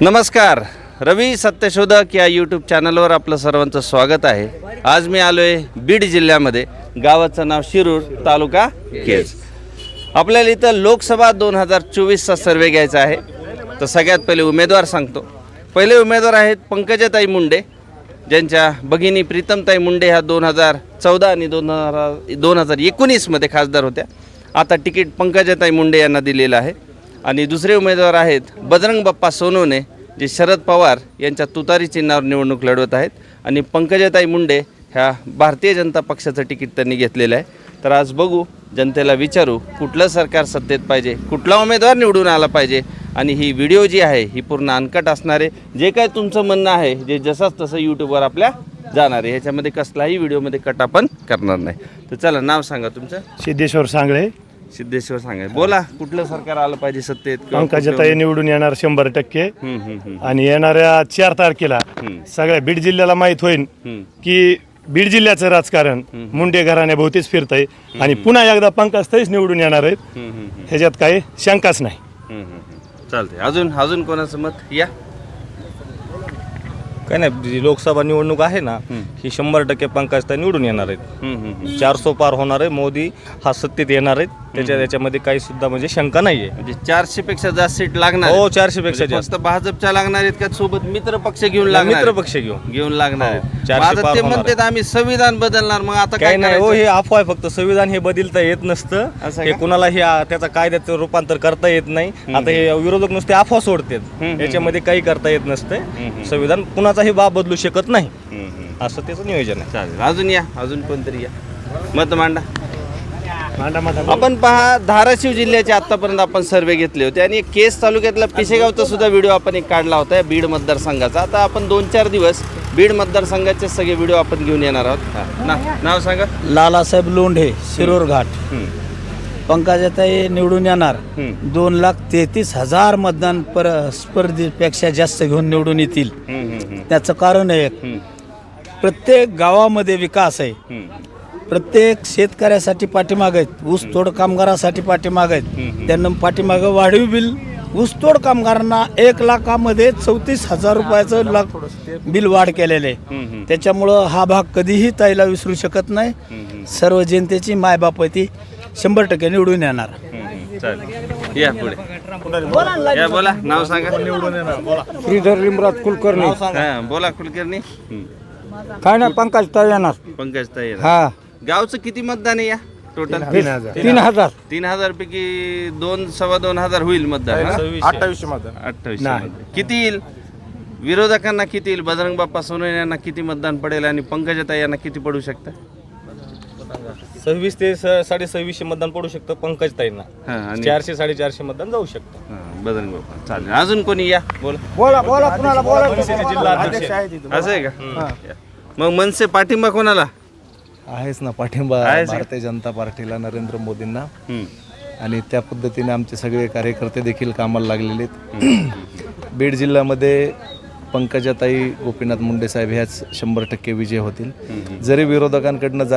नमस्कार. रवी सत्यशोधक या यूट्यूब चॅनलवर आपलं सर्वांचं स्वागत आहे. आज मी आलो आहे बीड जिल्ह्यामध्ये. गावाचं नाव शिरूर तालुका केज. आपल्याला इथं लोकसभा दोन हजार चोवीसचा सर्वे घ्यायचा आहे. तर सगळ्यात पहिले उमेदवार सांगतो. पहिले उमेदवार आहेत पंकजाताई मुंडे ज्यांच्या भगिनी प्रीतमताई मुंडे ह्या दोन हजार चौदा आणि दोन हजार दोन हजार एकोणीसमध्ये खासदार होत्या. आता तिकीट पंकजाताई मुंडे यांना दिलेलं आहे. आणि दुसरे उमेदवार आहेत बजरंग बाप्पा सोनवणे जे शरद पवार यांच्या तुतारी चिन्हावर निवडणूक लढवत आहेत. आणि पंकजाताई मुंडे ह्या भारतीय जनता पक्षाचं तिकीट त्यांनी घेतलेलं आहे. तर आज बघू जनतेला विचारू कुठलं सरकार सत्तेत पाहिजे कुठला उमेदवार निवडून आला पाहिजे. आणि ही व्हिडिओ जी आहे ही पूर्ण अनकट असणारे जे काय तुमचं म्हणणं आहे जे जसंच तसं यूट्यूबवर आपल्या जाणार आहे. ह्याच्यामध्ये कसलाही व्हिडिओमध्ये कट आपण करणार नाही. तर चला नाव सांगा तुमचं. सिद्धेश्वर सांगळे. सिद्धेश्वर सांगा बोला कुठलं सरकार आलं पाहिजे सत्तेत किंवा निवडून येणार शंभर टक्के. हम्म, हम्म, हम्म, आणि येणाऱ्या चार तारखेला सगळ्या बीड जिल्ह्याला माहीत होईल. की बीड जिल्ह्याचं राजकारण मुंडे घराण्याभोवतीच फिरतंय. आणि पुन्हा एकदा पंकजताईच निवडून येणार आहेत. हम्म, हम्म, हम्म, ह्याच्यात काही शंकाच नाही. हम्म, हम्म, हम्म. चालतंय. अजून अजून कोणाचं मत? या. काय नाही जी लोकसभा निवडणूक आहे ना ही शंभर टक्के पंकजता निवडून येणार आहेत हम्म. चारसो पार होणार आहे मोदी हा सत्तेत येणार आहेत त्याच्या त्याच्यामध्ये काही सुद्धा म्हणजे शंका नाहीये म्हणजे चारशे पेक्षा जास्त सीट लागणार हो. चारशे पेक्षा म्हणजे जास्त भाजपच्या लागणार आहेत का सोबत मित्र पक्ष घेऊन लागणार मित्र? पक्ष घेऊन घेऊन लागणार हो. चारशे ते म्हणतात आम्ही संविधान बदलणार मग आता काय काही नाही हो? हे अफवा फक्त संविधान हे बदलता येत नसतं हे? कुणाला हे त्याचा कायद्याचं रूपांतर करता येत नाही आता हे विरोधक नुसते अफवा सोडतात. याच्यामध्ये काही करता येत नसते. संविधान कुणाचाही बाब बदलू शकत नाही. असं त्याचं नियोजन आहे. चालेल. अजून या अजून कोणतरी या? मत मांडा. आपण पहा धाराशिव जिल्ह्याचे आतापर्यंत आपण सर्वे घेतले होते आणि केस तालुक्यातला पिशेगावचा सुद्धा व्हिडिओ आपण एक काढला होता बीड मतदारसंघाचा. आता आपण दोन चार दिवस बीड मतदारसंघाचे सगळे व्हिडिओ आपण घेऊन येणार आहोत. हा. ना नाव सांगा. लालासाहेब लोंढे शिरूर घाट. पंकजाताई निवडून येणार. हम्म, दोन लाख तेहतीस हजार मतदान पर स्पर्धेपेक्षा जास्त घेऊन निवडून येतील. हम्म, हम्म, हम्म, त्याचं कारण आहे. हम्म, प्रत्येक गावामध्ये विकास आहे. हम्म, प्रत्येक शेतकऱ्यासाठी पाठीमाग आहेत. ऊसतोड कामगारासाठी पाठीमाग आहेत. त्यांना पाठीमागं वाढीव बिल. ऊसतोड कामगारांना एक लाखामध्ये चौतीस हजार रुपयाचं लाख बिल वाढ केलेलं. आहे हम्म, त्याच्यामुळं हा भाग कधीही ताईला विसरू शकत नाही. हम्म, सर्व जनतेची मायबाप आहे ती शंभर टक्के निवडून येणार. हम्म, चालेल. या पुढे. या बोला. नाव सांगा. श्रीधर लिमराज कुलकर्णी. हा बोला कुलकर्णी. हम्म, काय नाही पंकज ताई येणार. पंकज ताई हा. गावचं किती मतदान आहे या? टोटल तीन हजार. तीन हजार. तीन हजार पैकी दोन सव्वा दोन हजार होईल मतदान हा? अठ्ठावीसशे मतदान. अठ्ठावीस. किती येईल? विरोधकांना किती येईल? बजरंग बाप्पा सोनवणे यांना किती मतदान पडेल? आणि पंकजाताई यांना किती पडू शकतं? सव्वीस ते स- साडे सव्वीसशे मतदान पडू शकतं पंकजताईंना. हा, आणि चारशे साडेचारशे मतदान जाऊ शकतं. हा, बजरंग बाप्पा चालेल. अजून कोणी या? बोला. बोला बोला कुणाला बोला जिल्हा अध्यक्ष असं आहे का? या. मग मनसे पाठिंबा कोणाला? आहेच ना पाठिंबा आहेच. भारतीय जनता पार्टीला नरेंद्र मोदींना. हम्म, आणि त्या पद्धतीने आमचे सगळे कार्यकर्ते देखील कामाला लागलेले आहेत. बीड जिल्ह्यामध्ये पंकजाताई गोपीनाथ मुंडे साहेब ह्याच शंभर टक्के विजय होतील. जरी विरोधकांकडनं ब-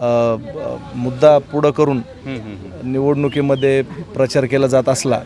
मुद्दा पुढं करून निवडणुकीमध्ये प्रचार केला जात असला.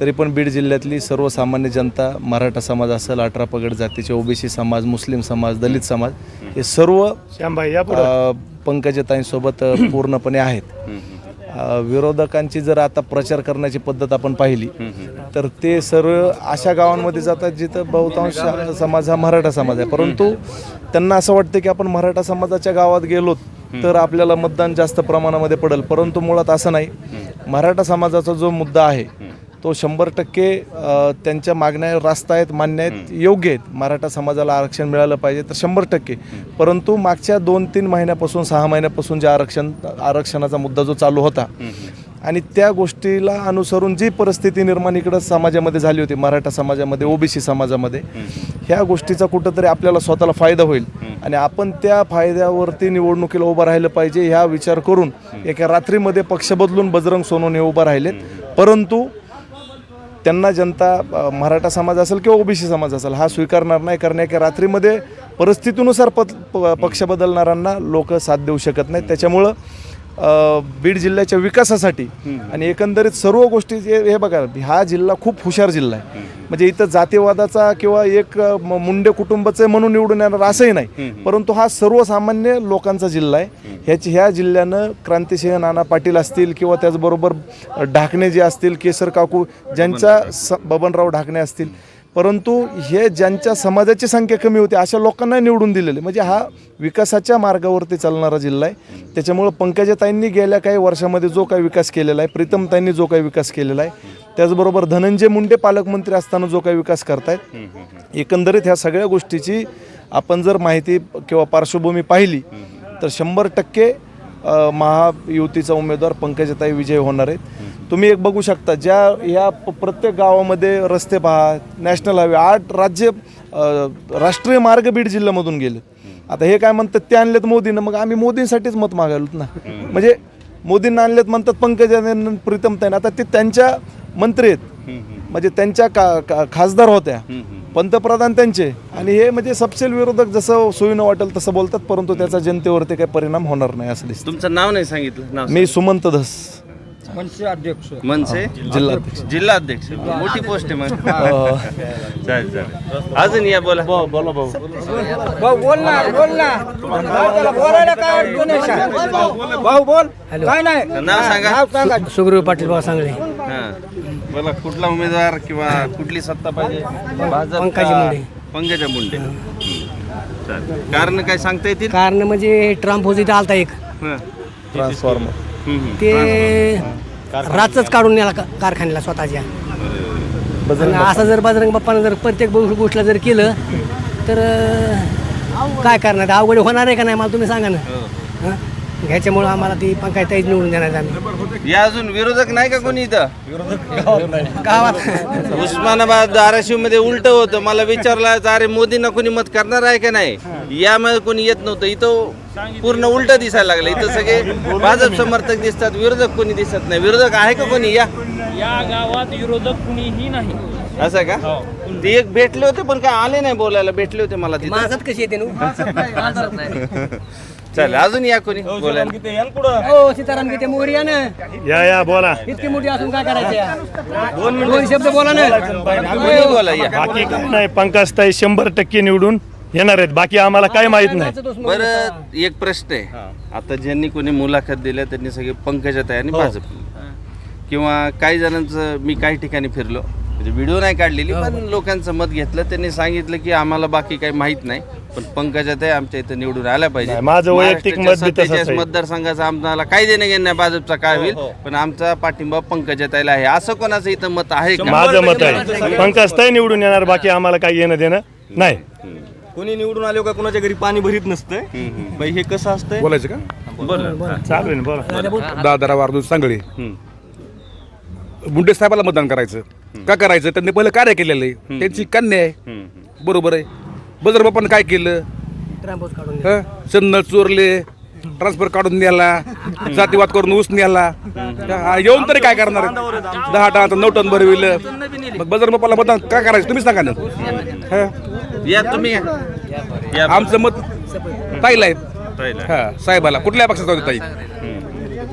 तरी पण बीड जिल्ह्यातली सर्वसामान्य जनता मराठा समाज असेल अठरा पगड जातीचे ओबीसी समाज मुस्लिम समाज दलित समाज हे सर्व पंकजाताईंसोबत पूर्णपणे आहेत. विरोधकांची जर आता प्रचार करण्याची पद्धत आपण पाहिली तर ते सर्व अशा गावांमध्ये जातात जिथं बहुतांश समाज हा मराठा समाज आहे. परंतु त्यांना असं वाटतं की आपण मराठा समाजाच्या गावात गेलो तर आपल्याला मतदान जास्त प्रमाणामध्ये पडेल. परंतु मुळात असं नाही. मराठा समाजाचा जो मुद्दा आहे तो शंभर टक्के त्यांच्या मागण्या रास्त आहेत मान्य आहेत योग्य आहेत. मराठा समाजाला आरक्षण मिळालं पाहिजे तर शंभर टक्के. परंतु मागच्या दोन तीन महिन्यापासून सहा महिन्यापासून जे आरक्षण आरक्षणाचा मुद्दा जो चालू होता आणि त्या गोष्टीला अनुसरून जी परिस्थिती निर्माण इकडं समाजामध्ये झाली होती मराठा समाजामध्ये ओबीसी समाजामध्ये ह्या गोष्टीचा कुठंतरी आपल्याला स्वतःला फायदा होईल. आणि आपण त्या फायद्यावरती निवडणुकीला उभं राहिलं पाहिजे ह्या विचार करून एका रात्रीमध्ये पक्ष बदलून बजरंग सोनवणे उभं राहिलेत. परंतु त्यांना जनता मराठा समाज असेल किंवा ओबीसी समाज असेल हा स्वीकारणार नाही कारण एका रात्रीमध्ये परिस्थितीनुसार पत प- पक्ष बदलणाऱ्यांना लोक साथ देऊ शकत नाहीत. त्याच्यामुळं बीड जिल्ह्याच्या विकासासाठी आणि एकंदरीत सर्व गोष्टी जे हे बघा हा जिल्हा खूप हुशार जिल्हा आहे. म्हणजे इथं जातीवादाचा किंवा एक मुंडे कुटुंबाचे म्हणून निवडून येणार असंही नाही. परंतु हा सर्वसामान्य लोकांचा जिल्हा आहे. ह्याची ह्या जिल्ह्यानं क्रांतिसिंह नाना पाटील असतील किंवा त्याचबरोबर ढाकणे जे असतील केसर काकू ज्यांच्या स बबनराव ढाकणे असतील परंतु हे ज्यांच्या समाजाची संख्या कमी होती अशा लोकांना निवडून दिलेले. म्हणजे हा विकासाच्या मार्गावरती चालणारा जिल्हा आहे. त्याच्यामुळं पंकजाताईंनी गेल्या काही वर्षामध्ये जो काही विकास केलेला आहे प्रीतमताईंनी जो काही विकास केलेला आहे त्याचबरोबर धनंजय मुंडे पालकमंत्री असताना जो काही विकास करतायत एकंदरीत ह्या सगळ्या गोष्टीची आपण जर माहिती किंवा पार्श्वभूमी पाहिली तर शंभर टक्के महायुतीचा उमेदवार पंकजताई विजय होणार आहेत. तुम्ही एक बघू शकता ज्या या प्रत्येक गावामध्ये रस्ते पहा नॅशनल हायवे आठ राज्य राष्ट्रीय मार्ग बीड जिल्ह्यामधून गेले. आता हे काय म्हणतात ते आणलेत मोदीनं मग आम्ही मोदींसाठीच मत मागायलोत ना. म्हणजे मोदींना आणलेत म्हणतात पंकजा प्रीतम आता ते त्यांच्या मंत्री आहेत. म्हणजे त्यांच्या का का- खासदार होत्या. पंतप्रधान त्यांचे. आणि हे म्हणजे सपशेल विरोधक जसं सोयीनं वाटेल तसं बोलतात परंतु त्याचा जनतेवरती काही परिणाम होणार नाही असं दिसतं. तुमचं नाव नाही सांगितलं नाव मी सुमंत धस. मनसे अध्यक्ष. मनसे? जिल्हाध्यक्ष जिल्हाध्यक्ष मोठी पोस्ट आहे मग चालेल चालेल. अजून या बोला. बोला भाऊ. भाऊ बोल ना बोल ना. बोलायला काय अडचण आहे? भाऊ बोल. काय नाही? नाव सांगा. नाव सांगा. सुग्रीव पाटील भाऊ सांगले हा. बोला कुठला उमेदवार किंवा कुठली सत्ता पाहिजे भाजप पंकजा का? मुंडे. पंकजा मुंडे चालेल. कारण काय सांगता येतील कारण म्हणजे ट्रम्प होती इथं आलता एक हं. ट्रान्सफॉर्मर हं, हं. ते रातच काढून नेला का- कारखान्याला स्वतःच्या आणि असं जर बजरंग बाप्पानं जर प्रत्येक गो- गोष्टीला जर केलं तर अं, काय करणार अवघड होणार आहे का नाही मला तुम्ही सांगा ना हं? ह्याच्यामुळं आम्हाला ती पंकायत ताईच निवडून देणार आम्ही. या अजून विरोधक नाही का कोणी इथं? गावात. उस्मानाबाद धाराशिवमध्ये उलट होतं. मला विचारलं अरे मोदींना कोणी मत करणार आहे का नाही? यामध्ये कोणी येत नव्हतं. इथं पूर्ण उलट दिसायला लागलं. इथं सगळे भाजप समर्थक दिसतात विरोधक कोणी दिसत नाही. विरोधक आहे का कोणी? या. या गावात विरोधक कुणीही नाही. असं का? ते एक भेटले होते पण काय आले नाही बोलायला. भेटले होते मला तिथं. माझ्यात कशी येते ना? चालेल अजून या कोणी? हो सीताराम किती मोरी या ना या या बोला. इतकी मोठी असून काय करायचं दोन शब्द बोला ना. कोणी बोला या. बाकी काय नाही पंकजताई शंभर टक्के निवडून येणार आहेत. बाकी आम्हाला काय माहीत नाही. बरं एक प्रश्न आहे. आता ज्यांनी कोणी मुलाखत दिल्या त्यांनी सगळे पंकजात आहे आणि भाजप. किंवा काही जणांचं मी काही ठिकाणी फिरलो. म्हणजे व्हिडिओ नाही काढलेली पण लोकांचं मत घेतलं. त्यांनी सांगितलं की आम्हाला बाकी काही माहीत नाही पण पंकजात आहे आमच्या इथं निवडून आल्या पाहिजे. नाही, माझं वैयक्तिक मत बी तसंच 47 आहे. मतदारसंघाचा आम्हाला काही देणं घेणं नाही भाजपचा काय होईल पण आमचा पाठिंबा पंकजाताईला आहे. असं कोणाचं इथं मत आहे का? माझं मत आहे. पंकजताई निवडून येणार बाकी आम्हाला काही येणं देणं नाही. कोणी निवडून आलो का कोणाच्या घरी पाणी भरीत नसतंय? बाई हे कसं असतंय? बोलायचं का? बोला. चालू आहे ना बोला. दादरा वारदूर सांगळे. मुंडे साहेबाला मतदान करायचं. का करायचं? त्यांनी पहिलं कार्य केलेलं आहे. त्यांची कन्या आहे. बरोबर आहे. बजर बापानं काय केलं? हं? चंदन चोरले ट्रान्सफर काढून न्याला जातीवाद करून ऊस न्याला हा, येऊन तरी काय करणार? आहे? दहा टन नऊ टन भरविलं. मग बजर बापाला मतदान का करायचं? तुम्ही सांगा ना. हं? या तुम्ही. या. या आमचं मत ताईला आहे. ताईला. हा साहेबाला. कुठल्या पक्षाचा होता ताई?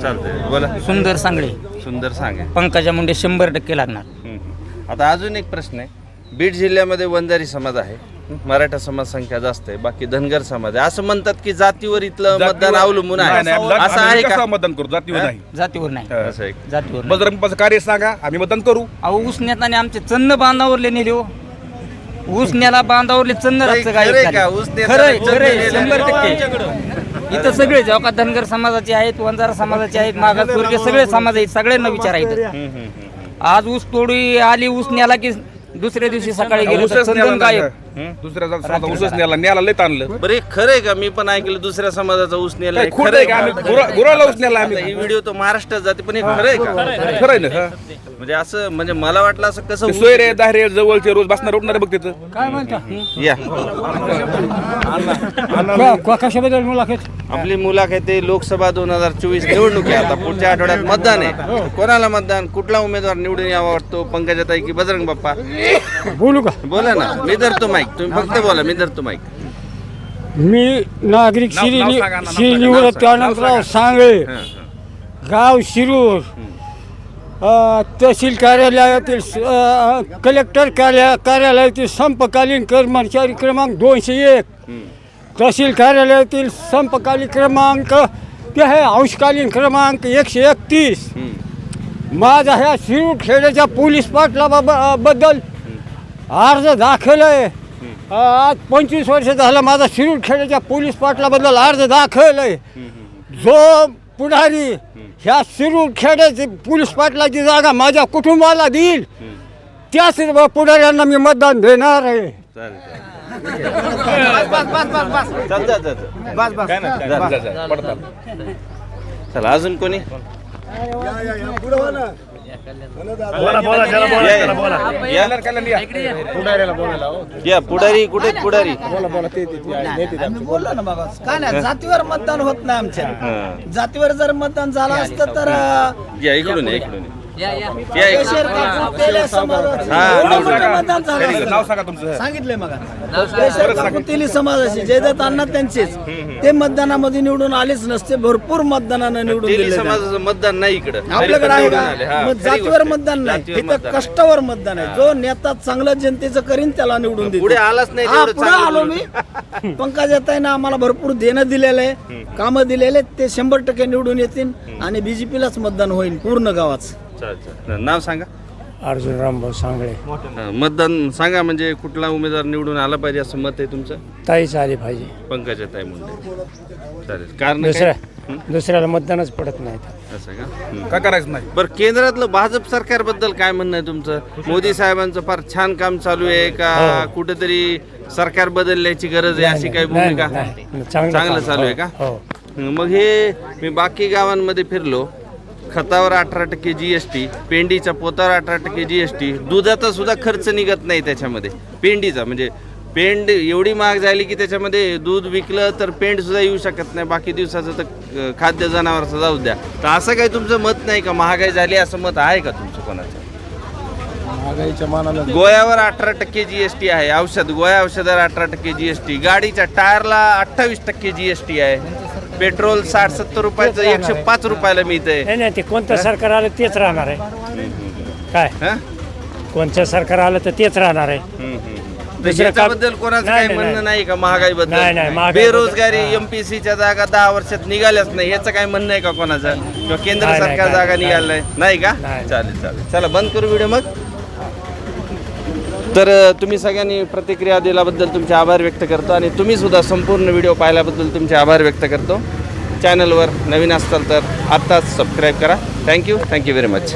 चालतंय. बोला. सुंदर सांगळे. सुंदर सांगा पंकजा मुंडे शंभर टक्के लागणार. आता अजून एक प्रश्न आहे. बीड जिल्ह्यामध्ये वंजारी समाज आहे. मराठा समाज संख्या जास्त आहे. बाकी धनगर समाज आहे. असं म्हणतात की जातीवर इथलं मतदान अवलंबून आहे. नाही, नाही, असं आहे का? मतदान करू? जातीवर नाही. जातीवर नाही. असं आहे जातीवर नाही. बजरंग कार्य सांगा. आम्ही मतदान करू. अहो ऊस नेताने आमचे चन्न बांधावरले नेले हो. ऊस नेला बांधावरले चन्न खरंय गायब का? खरंय चन्न खरंय. नेले. शंभर टक्के. इथं सगळे जेव्हा का धनगर समाजाचे आहेत वंजारा समाजाचे आहेत मागासवर्गीय सगळे समाज आहेत. सगळ्यांना विचारायचं आज ऊस तोडी आली ऊस नेला की दुसऱ्या दिवशी सकाळी गेलो तर उसच चंदन न्याला गायब. नाही. दुसऱ्या समाजाचा उसच न्याला न्याला लय ताणलं. बरं हे खरंय का? मी पण ऐकलं दुसऱ्या समाजाचा ऊस नेला काय खोटं आहे का? आम्ही गुरा- गुराला ऊस न्याला आम्ही ही व्हिडिओ तर महाराष्ट्रात जाते पण हे खरंय का? खरं आहे ना हा. म्हणजे असं म्हणजे मला वाटलं असं कसं ते होऊ सोयरे दाहरे जवळचे रोज बसणार उठणार बघ तिथं. काय म्हणता? या. कशाबद्दल मुलाखत? आपली मुलाखत आहे लोकसभा दोन हजार चोवीस निवडणूक. आहे आता पुढच्या आठवड्यात मतदान आहे. कोणाला मतदान? कुठला उमेदवार निवडून यावा वाटतो? पंकजाताई की बजरंग बाप्पा? बोलू का? बोला ना. मी धरतो माईक तुम्ही फक्त बोला मी धरतो माईक मी नागरिक श्री श्री सांगा, निवृत्त नाव सांगा, अनंतराव नाव सांगळे. गाव शिरूर. तहसील कार्यालयातील कलेक्टर कार्या कार्यालयातील संपकालीन कर्मचारी क्रमांक दोनशे एक. तहसील कार्यालयातील संपकालीन क्रमांक ते आहे अंशकालीन क्रमांक एकशे एकतीस. माझा ह्या शिरूर खेड्याच्या पोलीस पाटला बद्दल अर्ज दाखल आहे. आज पंचवीस वर्ष झालं माझा शिरूर खेड्याच्या पोलीस पाटलाबद्दल अर्ज दाखल आहे. जो पुढारी ह्या शिरूर खेड्याची पोलीस पाटलाची जागा माझ्या कुटुंबाला देईल. त्याच पुढाऱ्यांना मी मतदान देणार आहे. चल, चल, चल, चल. चला अजून कोणी? बोला बोला ज्याला बोला त्याला बोला. या. या. पुढारी कुठे पुढारी? आम्ही बोललो ना बाबा काय नाही? जातीवर मतदान होत नाही आमच्या. हा. जातीवर जर मतदान झालं असतं तर या इकडून या, इकडून केशर. कापूर तेले समाजाचे. हा, एवढं निवडून मोठं या. मतदान झालं असतं. नाव सांगा तुमचं. सांगितलंय मग केशर कापूर तेली समाजाचे. जयदत्त अण्णा त्यांचेच. ते मतदानामध्ये निवडून आलेच नसते. भरपूर मतदानानं निवडून तेली दिले समाजाचं मतदान नाही इकडं. आपल्याकडे आहे का? मग जातीवर. मतदान नाही. इथं मतदान. कष्टावर मतदान आहे. जो नेता चांगलं जनतेचं करीन त्याला निवडून देतो. पुढे आलाच नाही हा, तेवढं पुढे चांगलं आलो बोलून. मी. पंकज येताना आम्हाला भरपूर देणं दिलेलं आहे. कामं दिलेले ते शंभर टक्के निवडून येतील आणि बीजेपीलाच मतदान होईल पूर्ण गावात नाव सांगा. अर्जुन रामभाऊ सांगळे. हा, मतदान सांगा म्हणजे कुठला उमेदवार निवडून आला पाहिजे असं मत आहे तुमचं? ताईच आली पाहिजे. पंकजा ताई मुंडे. चालेल. कारण दुसऱ्या दुसऱ्याला मतदानच पडत नाही. असं का? हं. करायचं नाही? बरं केंद्रातलं भाजप सरकारबद्दल काय म्हणणं आहे तुमचं? मोदी साहेबांचं फार छान काम चालू आहे का? हो. कुठेतरी सरकार बदलण्याची गरज आहे अशी काही नाही, भूमिका? नाही, नाही. चांगलं चांगलं काम. चालू आहे हो, का हो. मग हे मी बाकी गावांमध्ये फिरलो. खतावर अठरा टक्के जी एस टी पेंडीच्या पोतावर अठरा टक्के जी एस टी दुधाचा सुद्धा खर्च निघत नाही त्याच्यामध्ये. पेंडीचा म्हणजे पेंड एवढी महाग झाली की त्याच्यामध्ये दूध विकलं तर पेंड सुद्धा येऊ शकत नाही. बाकी दिवसाचं तर खाद्य जनावरचं जाऊ द्या. तर असं काही तुमचं मत नाही का? महागाई झाली असं मत आहे का तुमचं कोणाचं? महागाईच्या मानानं गोळ्यावर अठरा टक्के जीएसटी आहे. औषध गोळ्या औषधावर अठरा टक्के जीएसटी गाडीच्या टायरला अठ्ठावीस टक्के जीएसटी आहे. पेट्रोल साठ सत्तर रुपयाचं एकशे पाच रुपयाला मिळतंय नाही नाही ते कोणतं सरकार आलं तेच राहणार आहे. काय? हा? कोणतं सरकार आलं तर तेच राहणार आहे. तर दुसरं काम- याच्याबद्दल कोणाचं नाही, काही नाही, म्हणणं नाही. नाही का? नाही, नाही, महागाईबद्दल- बेरोजगारी एमपीसीच्या जागा दहा वर्षात निघाल्याच नाही. याचं काय म्हणणं आहे का कोणाचं? किंवा केंद्र नाही, नाही, सरकार काय- जागा निघाल्या नाही. नाही का? नाही. चालेल चालेल. चला बंद करू व्हिडिओ मग. तर तुम्ही सगळ्यांनी प्रतिक्रिया दिल्याबद्दल तुमचे आभार व्यक्त करतो आणि तुम्ही सुद्धा संपूर्ण व्हिडिओ पाहिल्याबद्दल तुमचे आभार व्यक्त करतो. चॅनलवर नवीन असाल तर आत्ताच सबस्क्राईब करा. Thank you. Thank you very much.